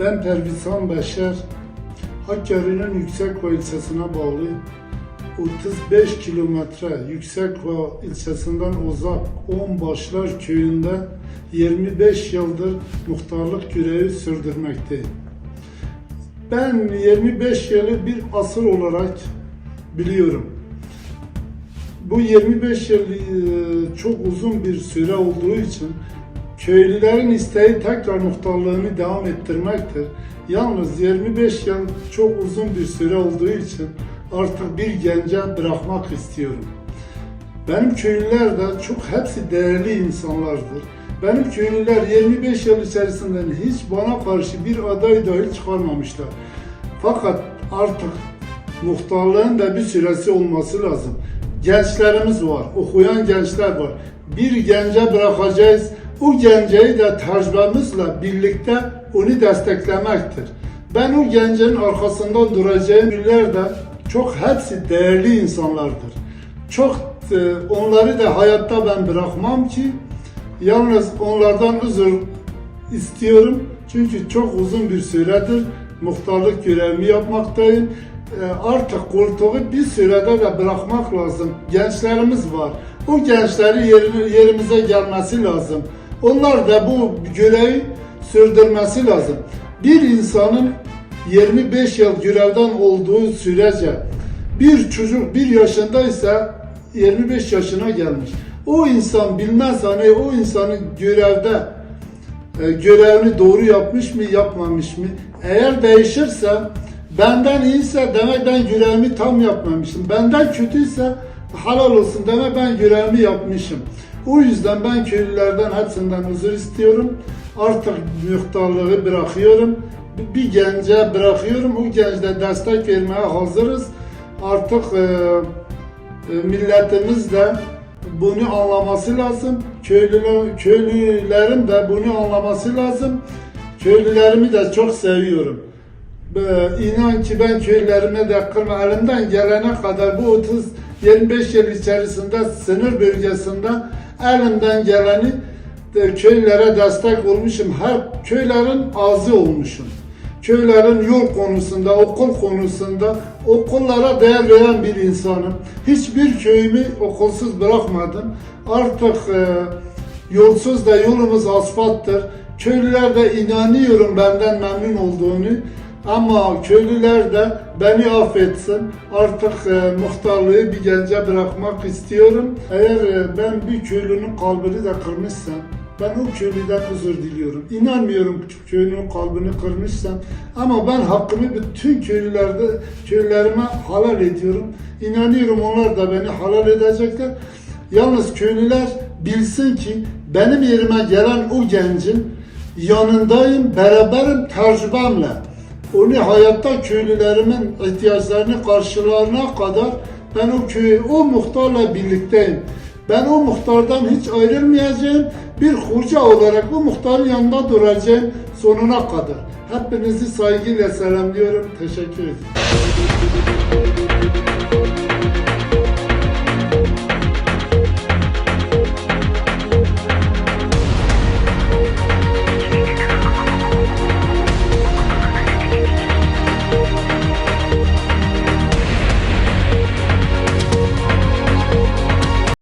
Ben Pervizhan Beşer, Hakkari'nin Yüksekova ilçesine bağlı 35 kilometre Yüksekova ilçesinden uzak Onbaşlar köyünde 25 yıldır muhtarlık görevi sürdürmekteyim. Ben 25 yılı bir asır olarak biliyorum. Bu 25 yıl e, çok uzun bir süre olduğu için köylülerin isteği tekrar muhtarlığını devam ettirmektir. Yalnız 25 yıl çok uzun bir süre olduğu için artık bir gence bırakmak istiyorum. Benim köylüler de çok hepsi değerli insanlardır. Benim köylüler 25 yıl içerisinde hiç bana karşı bir aday dahi çıkarmamışlar. Fakat artık muhtarlığın da bir süresi olması lazım. Gençlerimiz var, okuyan gençler var. Bir gence bırakacağız. O genceyi de tecrübemizle birlikte onu desteklemektir. Ben o gencin arkasından duracağım. Köylüler de çok hepsi değerli insanlardır. Çok e, onları da hayatta ben bırakmam ki yalnız onlardan özür istiyorum. Çünkü çok uzun bir süredir muhtarlık görevimi yapmaktayım. E, Artık koltuğu bir sürede de bırakmak lazım. Gençlerimiz var. O gençleri yerimize gelmesi lazım. Onlar da bu görevi sürdürmesi lazım. Bir insanın 25 yıl görevden olduğu sürece bir çocuk bir yaşındaysa 25 yaşına gelmiş. O insan bilmez hani o insanın görevde e, görevini doğru yapmış mı yapmamış mı? Eğer değişirse benden iyiyse demek ben görevimi tam yapmamışım. Benden kötüyse halal olsun demek ben görevimi yapmışım. O yüzden ben köylülerden hepsinden özür istiyorum. Artık muhtarlığı bırakıyorum. Bir gence bırakıyorum. O gence destek vermeye hazırız. Artık e, e, milletimiz de bunu anlaması lazım. Köylüler, köylülerin de bunu anlaması lazım. Köylülerimi de çok seviyorum. İnan ki ben köylerime de kırma elimden gelene kadar bu 30 25 yıl içerisinde sınır bölgesinde elimden geleni de köylere destek olmuşum. Her köylerin ağzı olmuşum. Köylerin yol konusunda, okul konusunda okullara değer veren bir insanım. Hiçbir köyümü okulsuz bırakmadım. Artık e, yolsuz da yolumuz asfalttır. Köylüler de inanıyorum benden memnun olduğunu. Ama köylüler de beni affetsin. Artık e, muhtarlığı bir gence bırakmak istiyorum. Eğer e, ben bir köylünün kalbini de kırmışsam ben o köylüden özür diliyorum. İnanmıyorum köylünün kalbini kırmışsam ama ben hakkımı bütün köylülerde köylerime halal ediyorum. İnanıyorum onlar da beni halal edecekler. Yalnız köylüler bilsin ki benim yerime gelen o gencin yanındayım, beraberim tecrübemle. Onu hayatta köylülerimin ihtiyaçlarını karşılarına kadar ben o köy, o muhtarla birlikteyim. Ben o muhtardan hiç ayrılmayacağım. Bir hoca olarak bu muhtarın yanında duracağım sonuna kadar. Hepinizi saygıyla selamlıyorum. Teşekkür ederim.